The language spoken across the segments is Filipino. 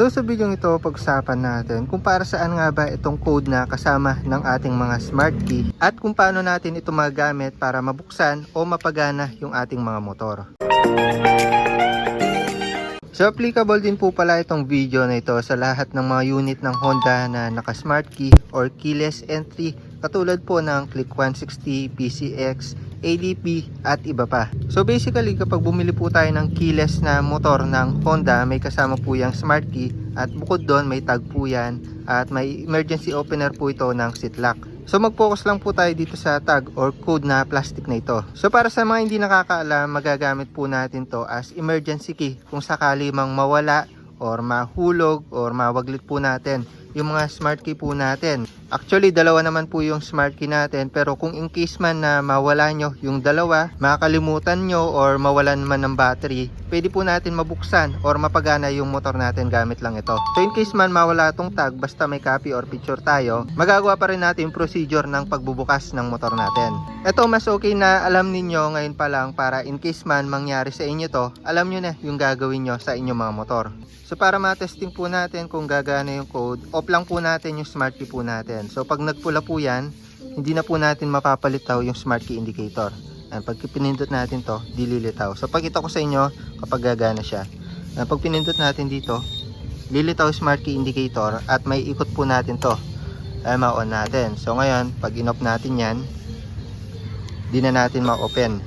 So sa video ito, pag-usapan natin kung para saan nga ba itong code na kasama ng ating mga smart key at kung paano natin ito magamit para mabuksan o mapagana yung ating mga motor. So applicable din po pala itong video na ito sa lahat ng mga unit ng Honda na naka-smart key or keyless entry katulad po ng Click 160, PCX, ADP at iba pa. So basically kapag bumili po tayo ng keyless na motor ng Honda may kasama po yung smart key at bukod doon may tag po yan at may emergency opener po ito ng seat lock. So mag-focus lang po tayo dito sa tag or code na plastic na ito. So para sa mga hindi nakakaalam, magagamit po natin to as emergency key kung sakali mang mawala or mahulog or mawaglit po natin yung mga smart key po natin. Actually, dalawa naman po yung smart key natin pero kung in case man na mawala nyo yung dalawa, makakalimutan nyo or mawalan man ng battery, pwede po natin mabuksan or mapagana yung motor natin gamit lang ito. So in case man mawala tong tag, basta may copy or picture tayo, magagawa pa rin natin yung procedure ng pagbubukas ng motor natin. Ito mas okay na alam ninyo ngayon pa lang para in case man mangyari sa inyo to, alam nyo na yung gagawin nyo sa inyong mga motor. So para ma-testing po natin kung gagana yung code, off lang po natin yung smart key po natin. So pag nagpula po yan, hindi na po natin mapapalitaw yung smart key indicator. Ayan, pag pinindot natin to, dililitaw. So pag ito ko sa inyo, kapag gagana siya. Ayan, pag pinindot natin dito, lilitaw smart key indicator at may ikot po natin to. Ay ma-on natin. So ngayon, pag in-off natin yan, di na natin ma-open.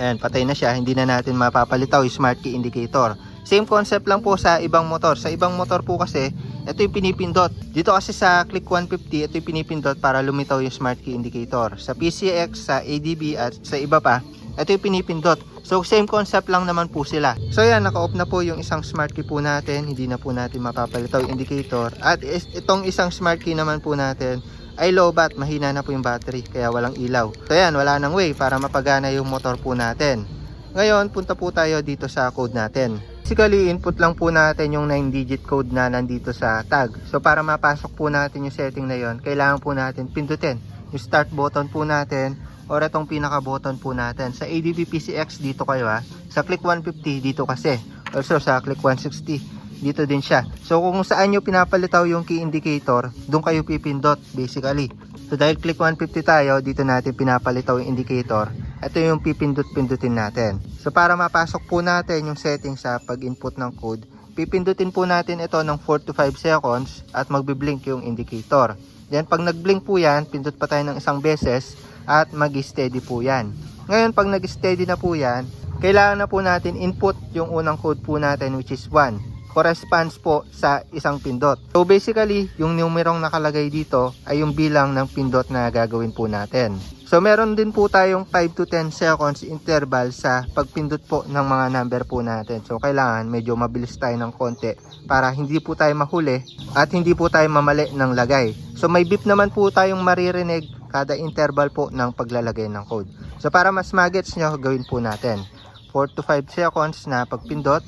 Ayan, patay na siya. Hindi na natin mapapalitaw yung smart key indicator. Same concept lang po sa ibang motor. Sa ibang motor po kasi, ito yung pinipindot. Dito kasi sa Click 150, ito yung pinipindot para lumitaw yung smart key indicator. Sa PCX, sa ADB at sa iba pa, ito yung pinipindot. So same concept lang naman po sila. So yan, naka-off na po yung isang smart key po natin. Hindi na po natin mapapalitaw yung indicator. At itong isang smart key naman po natin ay low bat, mahina na po yung battery kaya walang ilaw. So yan, wala nang way para mapagana yung motor po natin. Ngayon, punta po tayo dito sa code natin. Basically, input lang po natin yung 9-digit code na nandito sa tag. So, para mapasok po natin yung setting na yon, kailangan po natin pindutin yung start button po natin or itong pinaka button po natin. Sa ADB PCX dito kayo ha. Sa Click 150 dito kasi. Also sa Click 160 dito din siya. So kung saan nyo pinapalitaw yung key indicator, doon kayo pipindot basically. So dahil click 150 tayo, dito natin pinapalitaw yung indicator. Ito yung pipindot-pindutin natin. So para mapasok po natin yung setting sa pag-input ng code, pipindutin po natin ito ng 4 to 5 seconds at magbiblink yung indicator. Then pag nag-blink po yan, pindot pa tayo ng isang beses at mag-steady po yan. Ngayon pag nag-steady na po yan, kailangan na po natin input yung unang code po natin which is 1 corresponds po sa isang pindot. So basically, yung numerong nakalagay dito ay yung bilang ng pindot na gagawin po natin. So meron din po tayong 5 to 10 seconds interval sa pagpindot po ng mga number po natin. So kailangan medyo mabilis tayo ng konti para hindi po tayo mahuli at hindi po tayo mamali ng lagay. So may beep naman po tayong maririnig kada interval po ng paglalagay ng code. So para mas magets nyo, gawin po natin. 4 to 5 seconds na pagpindot.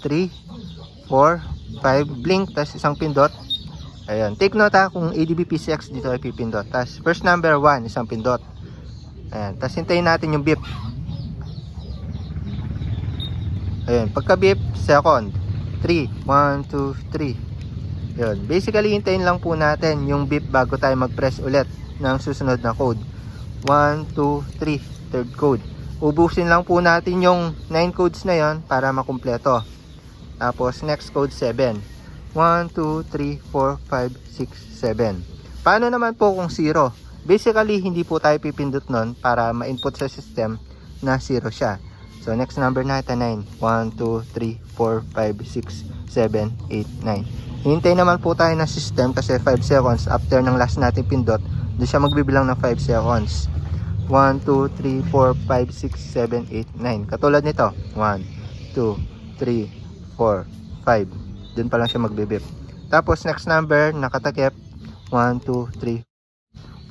3, 4, 5, blink, tas isang pindot. Ayun. Take note ha, kung ADB PCX dito ay pipindot. Tas first number 1, isang pindot. Ayan. Tas hintayin natin yung beep. Ayun. Pagka beep, second. 3, 1, 2, 3. Yun. Basically, hintayin lang po natin yung beep bago tayo mag-press ulit ng susunod na code. 1, 2, 3. Third code. Ubusin lang po natin yung 9 codes na yon para makumpleto. Tapos next code 7. 1, 2, 3, 4, 5, 6, 7. Paano naman po kung 0? Basically, hindi po tayo pipindot nun para ma-input sa system na 0 siya. So next number natin 9. 1, 2, 3, 4, 5, 6, 7, 8, 9. Hintay naman po tayo ng system kasi 5 seconds after ng last natin pindot, doon siya magbibilang ng 5 seconds. 1, 2, 3, 4, 5, 6, 7, 8, 9. Katulad nito. 1, 2, 3, 4, 5. Doon pa lang siya magbibip. Tapos next number, nakatakip. 1, 2, 3.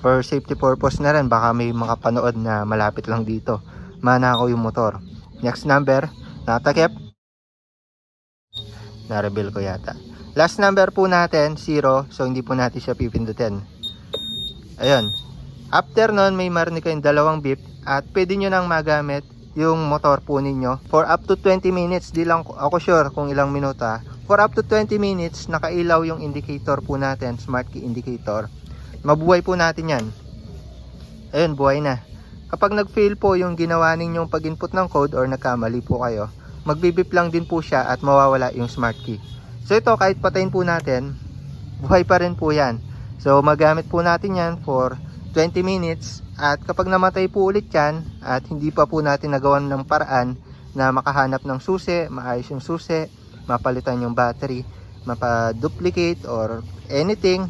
For safety purpose na rin, baka may makapanood na malapit lang dito. Manakaw yung motor. Next number, nakatakip. Na-reveal ko yata. Last number po natin, 0. So hindi po natin siya pipindutin. Ayun. After nun, may marinig kayong dalawang beep at pwede nyo nang magamit yung motor po ninyo for up to 20 minutes. Di lang ako sure kung ilang minuto ha. For up to 20 minutes, nakailaw yung indicator po natin, smart key indicator. Mabuhay po natin yan. Ayun, buhay na. Kapag nag-fail po yung ginawa ninyong pag-input ng code or nagkamali po kayo, magbibip lang din po siya at mawawala yung smart key. So ito, kahit patayin po natin, buhay pa rin po yan. So magamit po natin yan for 20 minutes at kapag namatay po ulit yan at hindi pa po natin nagawan ng paraan na makahanap ng susi, maayos yung susi, mapalitan yung battery, mapa-duplicate or anything,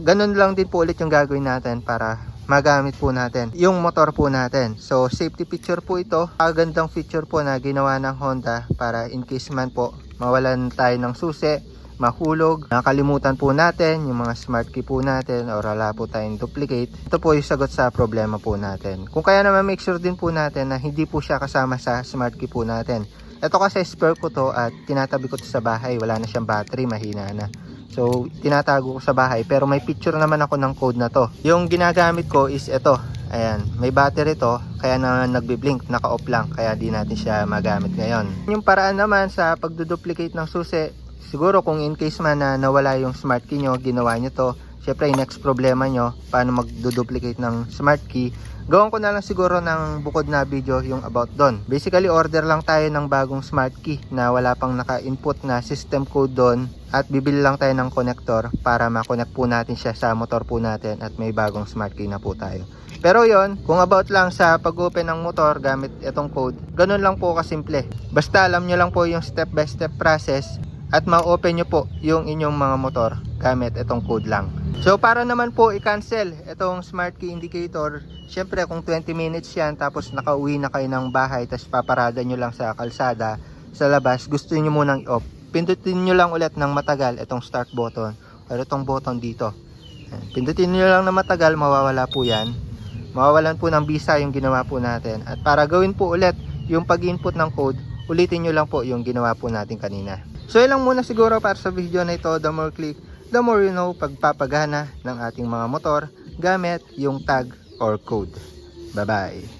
ganun lang din po ulit yung gagawin natin para magamit po natin yung motor po natin. So safety feature po ito. Kagandang feature po na ginawa ng Honda para in case man po mawalan tayo ng susi, mahulog, nakalimutan po natin yung mga smart key po natin or wala po tayong duplicate. Ito po yung sagot sa problema po natin. Kung kaya naman make sure din po natin na hindi po siya kasama sa smart key po natin. Ito kasi spare ko to at tinatabi ko to sa bahay. Wala na siyang battery, mahina na. So, tinatago ko sa bahay. Pero may picture naman ako ng code na to. Yung ginagamit ko is ito. Ayan, may battery to. Kaya na nagbi-blink, naka-off lang. Kaya di natin siya magamit ngayon. Yung paraan naman sa pagduduplicate ng susi, siguro kung in case man na nawala yung smart key nyo, ginawa nyo to. Siyempre, yung next problema nyo, paano magduduplicate ng smart key. Gawin ko na lang siguro ng bukod na video yung about doon. Basically, order lang tayo ng bagong smart key na wala pang naka-input na system code doon at bibili lang tayo ng connector para ma-connect po natin siya sa motor po natin at may bagong smart key na po tayo. Pero yon, kung about lang sa pag-open ng motor gamit itong code, ganun lang po kasimple. Basta alam nyo lang po yung step by step process at ma-open nyo po yung inyong mga motor gamit itong code lang. So para naman po i-cancel itong smart key indicator, syempre kung 20 minutes yan tapos nakauwi na kayo ng bahay tapos paparada nyo lang sa kalsada sa labas, gusto nyo munang i-off. Pindutin nyo lang ulit ng matagal itong start button or itong button dito. Pindutin nyo lang na matagal, mawawala po yan. Mawawalan po ng visa yung ginawa po natin. At para gawin po ulit yung pag-input ng code, ulitin nyo lang po yung ginawa po natin kanina. So ilang muna siguro para sa video na ito, the more click, the more you know pagpapagana ng ating mga motor gamit yung tag or code. Bye-bye!